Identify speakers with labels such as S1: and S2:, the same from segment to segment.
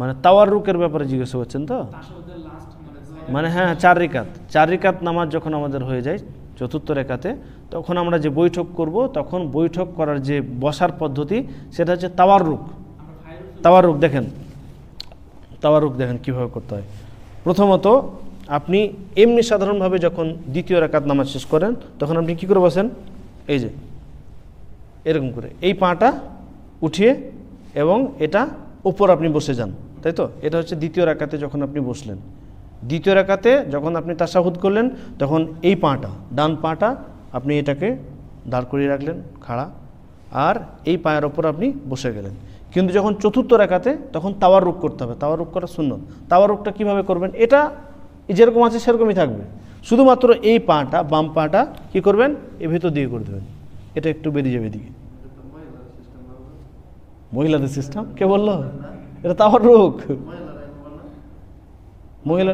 S1: মানে তাওয়ার রুকের ব্যাপারে জিজ্ঞাসা করছেন তো?
S2: মানে
S1: হ্যাঁ চার রেখাত। চার রেখাত নামাজ যখন আমাদের হয়ে যায়, চতুর্থ রেখাতে, তখন আমরা যে বৈঠক করব, তখন বৈঠক করার যে বসার পদ্ধতি, সেটা হচ্ছে তাওয়ার রুক তাওয়ার রুক দেখেন। তাওয়ার রুক দেখেন কীভাবে করতে হয়। প্রথমত, আপনি এমনি সাধারণভাবে যখন দ্বিতীয় রেখাত নামাজ শেষ করেন, তখন আপনি কী করে বসেন? এই যে, এরকম করে। এই পাটা উঠিয়ে এবং এটা উপর আপনি বসে যান। তাই তো? এটা হচ্ছে দ্বিতীয় রাকাতে যখন আপনি বসলেন। দ্বিতীয় রাকাতে যখন আপনি তাসাহুদ করলেন, তখন এই পাটা, ডান পাটা আপনি এটাকে দাঁড় করিয়ে রাখলেন, খাড়া, আর এই পায়ের ওপর আপনি বসে গেলেন। কিন্তু যখন চতুর্থ রেখাতে তখন তাওয়ার রোগ করতে হবে। তাওয়ার রোগ করা শূন্য তাওয়ার রোগটা কীভাবে করবেন? এটা যেরকম আছে সেরকমই থাকবে। শুধুমাত্র এই পাটা, বাম পাটা কি করবেন? এ ভেতর দিয়ে করে দেবেন। এটা একটু বেরিয়ে যাবে এদিকে। মহিলাদের সিস্টেম কে বলল? এটা তাওয়ার রোগ। মহিলা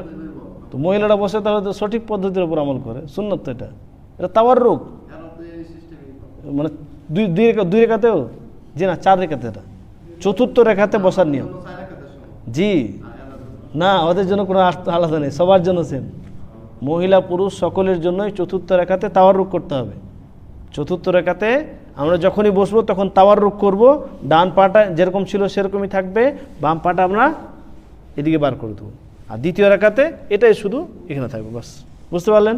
S1: তো মহিলারা বসে তাহলে তো সঠিক পদ্ধতির উপর আমল করে। সুন্নত তো এটা। এটা তাওয়ার রোগ। মানে দুই দুই দুই রেখাতেও? জি না চার রেখাতে এটা। চতুর্থ রেখাতে বসার নিয়ম। জি। না ওদের জন্য কোনো আলাদা নেই। সবার জন্য সেম মহিলা পুরুষ সকলের জন্যই চতুর্থ রেখাতে তাওয়ার রোগ করতে হবে। চতুর্থ রেখাতে আমরা যখনই বসবো, তখন তাওয়ার রুখ করব। ডান পাটা যেরকম ছিল সেরকমই থাকবে, বাম পাটা আমরা এদিকে বার করে দেবো। আর দ্বিতীয় রেখাতে এটাই শুধু এখানে থাকবে, বাস। বুঝতে পারলেন?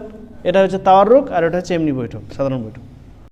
S1: এটা হচ্ছে তাওয়ার রুখ আর এটা হচ্ছে এমনি বৈঠক, সাধারণ বৈঠক।